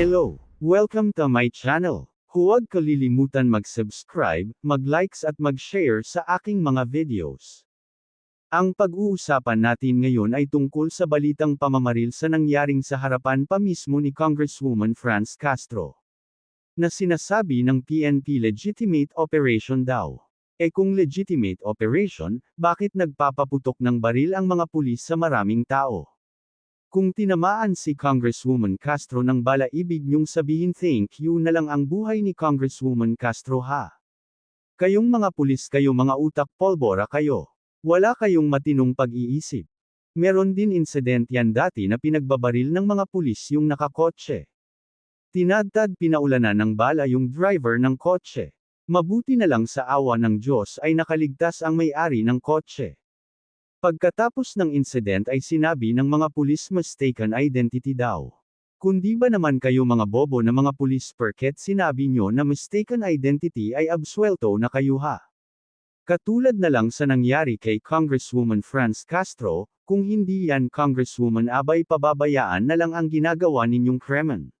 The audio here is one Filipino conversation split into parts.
Hello! Welcome to my channel. Huwag kalilimutan mag-subscribe, mag-likes at mag-share sa aking mga videos. Ang pag-uusapan natin ngayon ay tungkol sa balitang pamamaril sa nangyaring sa harapan pa mismo ni Congresswoman Franz Castro. Na sinasabi ng PNP legitimate operation daw. E kung legitimate operation, bakit nagpapaputok ng baril ang mga pulis sa maraming tao? Kung tinamaan si Congresswoman Castro ng bala ibig niyong sabihin thank you na lang ang buhay ni Congresswoman Castro ha. Kayong mga pulis kayo mga utak polbora kayo. Wala kayong matinong pag-iisip. Meron din incident yan dati na pinagbabaril ng mga pulis yung nakakotse. Tinadtad pinaulanan ng bala yung driver ng kotse. Mabuti na lang sa awa ng Diyos ay nakaligtas ang may-ari ng kotse. Pagkatapos ng incident ay sinabi ng mga pulis mistaken identity daw. Kundi ba naman kayo mga bobo na mga pulis perket sinabi nyo na mistaken identity ay absuelto na kayo ha? Katulad na lang sa nangyari kay Congresswoman Franz Castro, kung hindi yan Congresswoman abay pababayaan na lang ang ginagawa ninyong kremen.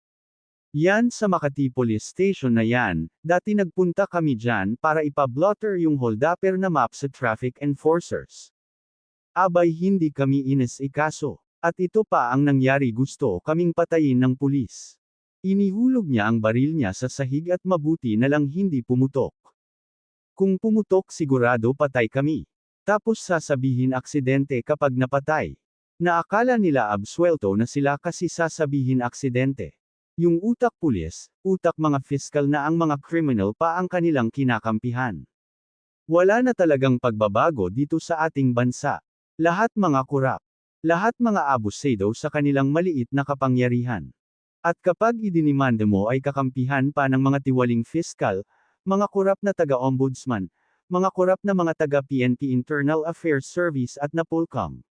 Yan sa Makati Police Station na yan, dati nagpunta kami dyan para ipablotter yung holdapper na map sa traffic enforcers. Abay hindi kami inis-ikaso. At ito pa ang nangyari gusto kaming patayin ng pulis. Inihulog niya ang baril niya sa sahig at mabuti na lang hindi pumutok. Kung pumutok sigurado patay kami. Tapos sasabihin aksidente kapag napatay. Naakala nila absuelto na sila kasi sasabihin aksidente. Yung utak pulis, utak mga fiscal na ang mga criminal pa ang kanilang kinakampihan. Wala na talagang pagbabago dito sa ating bansa. Lahat mga kurap. Lahat mga abusado sa kanilang maliit na kapangyarihan. At kapag idinimanda mo ay kakampihan pa ng mga tiwaling fiskal, mga kurap na taga-ombudsman, mga kurap na mga taga-PNP Internal Affairs Service at Napolcom.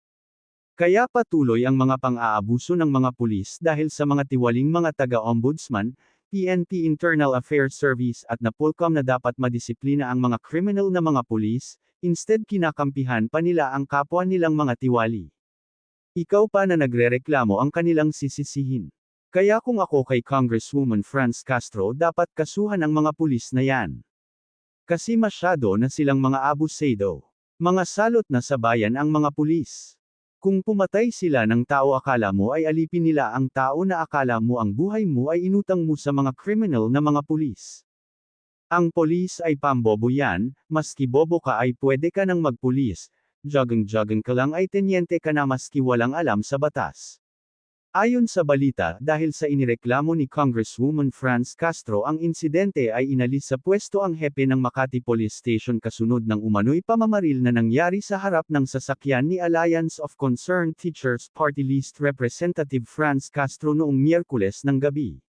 Kaya patuloy ang mga pang-aabuso ng mga pulis dahil sa mga tiwaling mga taga-ombudsman, PNP Internal Affairs Service at Napolcom na dapat madisiplina ang mga criminal na mga pulis, Instead kinakampihan pa nila ang kapwa nilang mga tiwali. Ikaw pa na nagrereklamo ang kanilang sisisihin. Kaya kung ako kay Congresswoman Franz Castro dapat kasuhan ang mga pulis na yan. Kasi masyado na silang mga abusado. Mga salot na sa bayan ang mga pulis. Kung pumatay sila ng tao akala mo ay alipin nila ang tao na akala mo ang buhay mo ay inutang mo sa mga criminal na mga pulis. Ang polis ay pambobo yan, maski bobo ka ay pwede ka nang magpulis, jogging-jogging ka lang ay tenyente ka na maski walang alam sa batas. Ayon sa balita, dahil sa inireklamo ni Congresswoman Franz Castro ang insidente ay inalis sa pwesto ang hepe ng Makati Police Station kasunod ng umano'y pamamaril na nangyari sa harap ng sasakyan ni Alliance of Concerned Teachers Party List Representative Franz Castro noong Miyerkules ng gabi.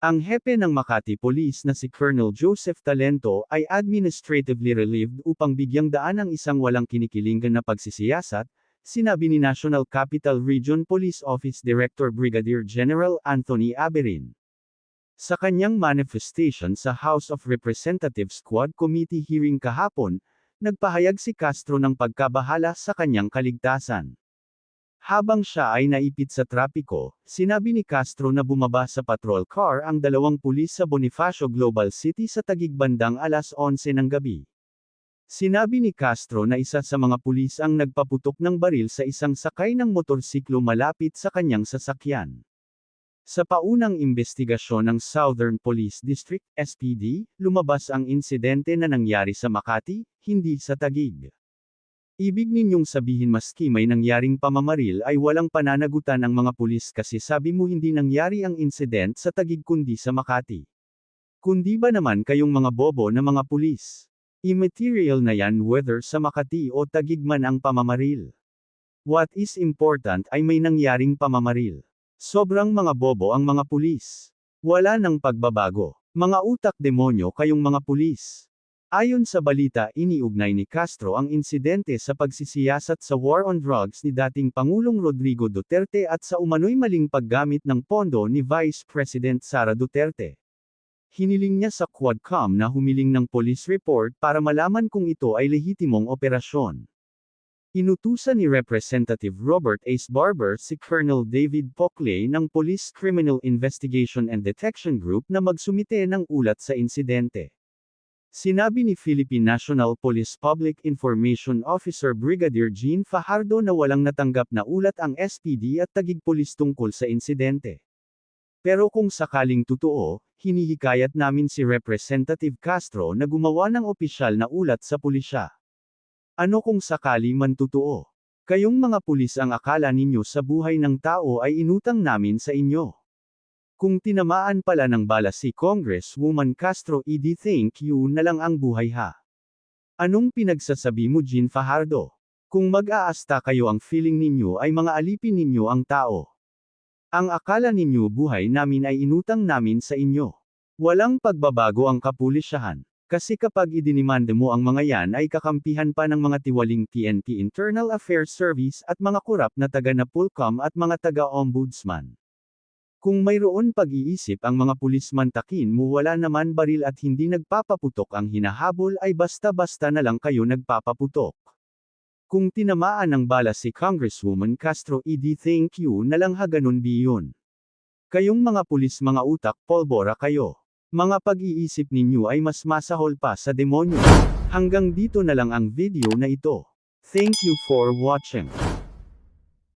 Ang hepe ng Makati Police na si Colonel Joseph Talento ay administratively relieved upang bigyang daan ang isang walang kinikilingan na pagsisiyasat, sinabi ni National Capital Region Police Office Director Brigadier General Anthony Aberin. Sa kanyang manifestation sa House of Representatives Squad Committee hearing kahapon, nagpahayag si Castro ng pagkabahala sa kanyang kaligtasan. Habang siya ay naipit sa trapiko, sinabi ni Castro na bumaba sa patrol car ang dalawang pulis sa Bonifacio Global City sa tagig bandang alas 11 ng gabi. Sinabi ni Castro na isa sa mga pulis ang nagpaputok ng baril sa isang sakay ng motorsiklo malapit sa kanyang sasakyan. Sa paunang investigasyon ng Southern Police District, SPD, lumabas ang insidente na nangyari sa Makati, hindi sa Tagig. Ibig ninyong sabihin maski may nangyaring pamamaril ay walang pananagutan ang mga pulis kasi sabi mo hindi nangyari ang incident sa Tagig kundi sa Makati. Kundi ba naman kayong mga bobo na mga pulis? Immaterial na yan whether sa Makati o Tagig man ang pamamaril. What is important ay may nangyaring pamamaril. Sobrang mga bobo ang mga pulis. Wala nang pagbabago. Mga utak demonyo kayong mga pulis. Ayon sa balita iniugnay ni Castro ang insidente sa pagsisiyasat sa war on drugs ni dating Pangulong Rodrigo Duterte at sa umano'y maling paggamit ng pondo ni Vice President Sara Duterte. Hiniling niya sa Quadcom na humiling ng police report para malaman kung ito ay lehitimong operasyon. Inutusan ni Representative Robert Ace Barber si Colonel David Pockley ng Police Criminal Investigation and Detection Group na magsumite ng ulat sa insidente. Sinabi ni Philippine National Police Public Information Officer Brigadier Jean Fajardo na walang natanggap na ulat ang SPD at tagig tungkol sa insidente. Pero kung sakaling totoo, hinihikayat namin si Representative Castro na gumawa ng opisyal na ulat sa pulisya. Ano kung sakali man totoo? Kayong mga pulis ang akala ninyo sa buhay ng tao ay inutang namin sa inyo. Kung tinamaan pala ng bala si Congresswoman Castro edi thank you na lang ang buhay ha. Anong pinagsasabi mo Jean Fajardo? Kung mag-aasta kayo ang feeling ninyo ay mga alipin ninyo ang tao. Ang akala ninyo buhay namin ay inutang namin sa inyo. Walang pagbabago ang kapulisyahan. Kasi kapag idinimanda mo ang mga yan ay kakampihan pa ng mga tiwaling PNP Internal Affairs Service at mga kurap na taga Napolcom at mga taga-ombudsman. Kung mayroon pag-iisip ang mga pulis mantakin mo wala naman baril at hindi nagpapaputok ang hinahabol ay basta-basta na lang kayo nagpapaputok. Kung tinamaan ng bala si Congresswoman Castro edi thank you na lang ha ganun biyon. Kayong mga pulis mga utak polbora kayo. Mga pag-iisip ninyo ay mas masahol pa sa demonyo. Hanggang dito na lang ang video na ito. Thank you for watching.